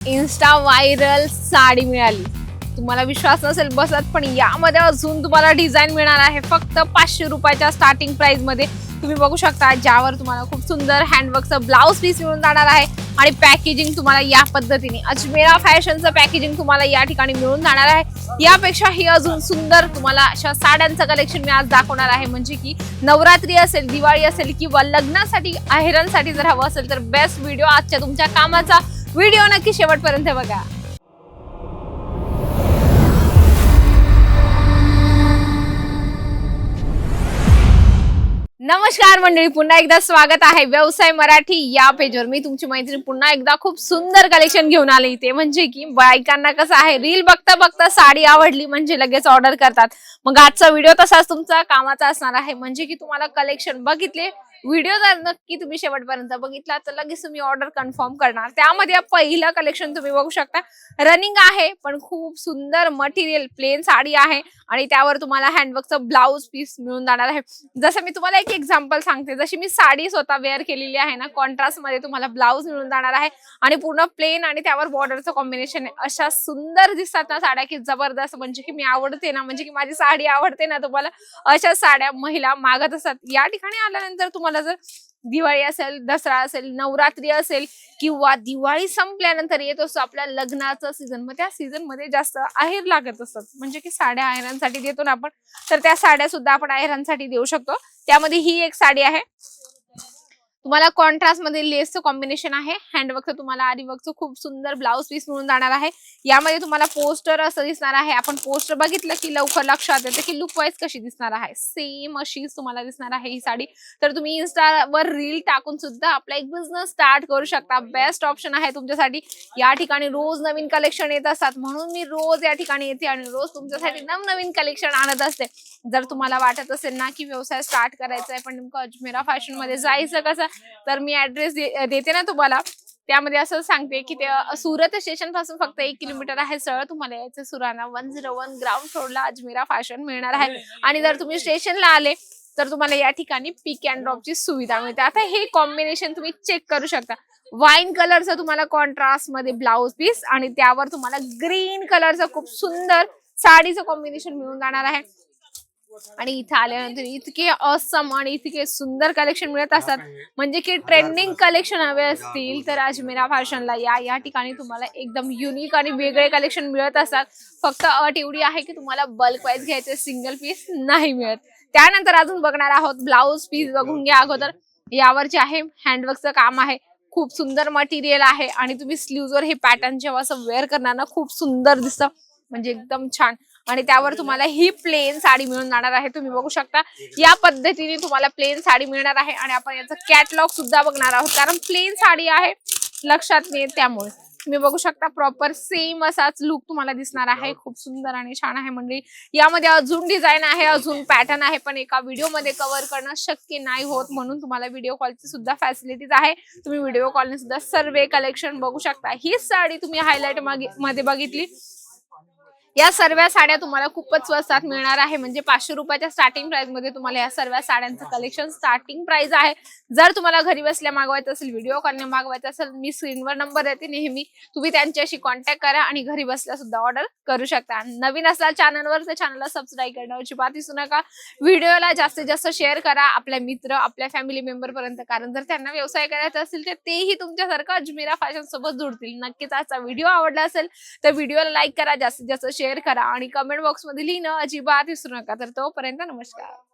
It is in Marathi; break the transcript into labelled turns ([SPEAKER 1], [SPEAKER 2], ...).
[SPEAKER 1] इन्स्टा व्हायरल साडी मिळाली. तुम्हाला विश्वास नसेल बसत पण यामध्ये अजून तुम्हाला डिझाईन मिळणार आहे. फक्त पाचशे रुपयाच्या स्टार्टिंग प्राइसमध्ये तुम्ही बघू शकता ज्यावर तुम्हाला खूप सुंदर हँडवर्कचं ब्लाऊज पीस मिळून जाणार आहे आणि पॅकेजिंग तुम्हाला या पद्धतीने अजमेरा फॅशनचं पॅकेजिंग तुम्हाला या ठिकाणी मिळून जाणार आहे. यापेक्षा ही अजून सुंदर तुम्हाला अशा साड्यांचं कलेक्शन मी आज दाखवणार आहे. म्हणजे की नवरात्री असेल दिवाळी असेल किंवा लग्नासाठी आहेरांसाठी जर हवं असेल तर बेस्ट व्हिडिओ आजच्या तुमच्या कामाचा व्हिडिओ नक्की शेवटपर्यंत बघा. नमस्कार मंडळी पुन्हा एकदा स्वागत आहे व्यवसाय मराठी या पेजवर मी तुमची मैत्रीण पुन्हा एकदा खूप सुंदर कलेक्शन घेऊन आले इथे. म्हणजे की बायकांना कसं आहे रील बघता बघता साडी आवडली म्हणजे लगेच ऑर्डर करतात. मग आजचा व्हिडिओ तसाच तुमचा कामाचा असणार आहे. म्हणजे की तुम्हाला कलेक्शन बघितले व्हिडिओ जर नक्की तुम्ही शेवटपर्यंत बघितला तर लगेच तुम्ही ऑर्डर कन्फर्म करणार. त्यामध्ये पहिलं कलेक्शन तुम्ही बघू शकता. रनिंग आहे पण खूप सुंदर मटेरियल प्लेन साडी आहे आणि त्यावर तुम्हाला हँडवर्कचं ब्लाऊज पीस मिळून जाणार आहे. जसं मी तुम्हाला एक एक्झाम्पल सांगते. जशी मी साडी स्वतः वेअर केलेली आहे ना कॉन्ट्रास्टमध्ये तुम्हाला ब्लाऊज मिळून जाणार आहे आणि पूर्ण प्लेन आणि त्यावर बॉर्डरचं कॉम्बिनेशन आहे. अशा सुंदर दिसतात ना साड्या की जबरदस्त. म्हणजे की मी आवडते ना म्हणजे की माझी साडी आवडते ना तुम्हाला अशा साड्या महिला मागत असतात. या ठिकाणी आल्यानंतर तुम्हाला जर दिवाळी असेल दसरा असेल नवरात्री असेल किंवा दिवाळी संपल्यानंतर येत असतो आपल्या लग्नाचा सीझन मग त्या सीझनमध्ये जास्त आहेर लागत असतात. म्हणजे की साड्या आहेरांसाठी देतो ना आपण तर त्या साड्या सुद्धा आपण आहेरांसाठी देऊ शकतो. त्यामध्ये ही एक साडी आहे. तुम्हाला कॉन्ट्रास्टमध्ये लेसचं कॉम्बिनेशन आहे. हँडवर्कचं तुम्हाला आरीवर्कचं खूप सुंदर ब्लाऊज पीस मिळून जाणार आहे. यामध्ये तुम्हाला पोस्टर असं दिसणार आहे. आपण पोस्टर बघितलं की लवकर लक्षात येतं की लुक वाईज कशी दिसणार आहे. सेम अशीच तुम्हाला दिसणार आहे ही साडी. तर तुम्ही इन्स्टावर रील टाकून सुद्धा आपला एक बिझनेस स्टार्ट करू शकता. बेस्ट ऑप्शन आहे तुमच्यासाठी. या ठिकाणी रोज नवीन कलेक्शन येत असतात. म्हणून मी रोज या ठिकाणी येते आणि रोज तुमच्यासाठी नवनवीन कलेक्शन आणत असते. जर तुम्हाला वाटत असेल ना की व्यवसाय स्टार्ट करायचा आहे पण नेमकं अजमेरा फॅशनमध्ये जायचं कसं? तर मी ऍड्रेस देते ना तुम्हाला. त्यामध्ये असं सांगते की ते सुरत स्टेशनपासून फक्त एक किलोमीटर आहे सरळ. तुम्हाला यायचं Surana one zero one ground फ्लोरला Ajmera fashion मिळणार आहे. आणि जर तुम्ही स्टेशनला आले तर तुम्हाला या ठिकाणी पिक अँड ड्रॉपची सुविधा मिळते. आता हे कॉम्बिनेशन तुम्ही चेक करू शकता. वाईन कलरचं तुम्हाला कॉन्ट्रास्टमध्ये ब्लाऊज पीस आणि त्यावर तुम्हाला ग्रीन कलरचं खूप सुंदर साडीचं कॉम्बिनेशन मिळून जाणार आहे. आणि इथे आल्यानंतर इतके असम आणि इतके सुंदर कलेक्शन मिळत असतात. म्हणजे की ट्रेंडिंग कलेक्शन हवे असतील तर अजमेरा फॅशनला या. या ठिकाणी तुम्हाला एकदम युनिक आणि वेगळे कलेक्शन मिळत असतात. फक्त अट एवढी आहे की तुम्हाला बल्क वाईज घ्यायचे सिंगल पीस नाही मिळत. त्यानंतर अजून बघणार आहोत ब्लाऊज पीस बघून घ्या अगोदर. यावर जे आहे हँडवर्कचं काम आहे. खूप सुंदर मटेरियल आहे आणि तुम्ही स्लीव्हजवर हे पॅटर्न जेव्हा असं वेअर करणार ना खूप सुंदर दिसतं. म्हणजे एकदम छान. आणि त्यावर तुम्हाला ही प्लेन साडी मिळून जाणार आहे. तुम्ही बघू शकता या पद्धतीने तुम्हाला प्लेन साडी मिळणार आहे आणि आपण याचं कॅटलॉग सुद्धा बघणार आहोत. कारण प्लेन साडी आहे लक्षात नाही त्यामुळे. तुम्ही बघू शकता प्रॉपर सेम असाच लुक तुम्हाला दिसणार आहे. खूप सुंदर आणि छान आहे म्हणजे यामध्ये अजून डिझाईन आहे अजून पॅटर्न आहे पण एका व्हिडिओमध्ये कव्हर करणं शक्य नाही होत म्हणून तुम्हाला व्हिडिओ कॉलची सुद्धा फॅसिलिटीज आहे. तुम्ही व्हिडिओ कॉलने सुद्धा सर्वे कलेक्शन बघू शकता. ही साडी तुम्ही हायलाइटमध्ये बघितली. या सर्व साड्या तुम्हाला खूपच स्वस्तात मिळणार आहे. म्हणजे पाचशे रुपयाच्या स्टार्टिंग प्राइसमध्ये तुम्हाला या सर्व साड्यांचं कलेक्शन स्टार्टिंग प्राइस आहे. जर तुम्हाला घरी बसल्या मागवायचं असेल व्हिडिओ कॉलने मागवायचं असेल मी स्क्रीनवर नंबर देते. नेहमी तुम्ही त्यांच्याशी कॉन्टॅक्ट करा आणि घरी बसल्या सुद्धा ऑर्डर करू शकता. नवीन असला चॅनलवर तर चॅनलला सबस्क्राईब करणं अजिबात दिसू नका. व्हिडिओला जास्तीत जास्त शेअर करा आपल्या मित्र आपल्या फॅमिली मेंबर पर्यंत. कारण जर त्यांना व्यवसाय करायचा असेल तर तेही तुमच्यासारखं अजमेरा फॅशन सोबत जुडतील. नक्कीच आजचा व्हिडिओ आवडला असेल तर व्हिडिओला लाईक करा. जास्तीत जास्त शेअर करा आणि कमेंट बॉक्समध्ये लिहिणं अजिबात विसरू नका. तर तोपर्यंत नमस्कार.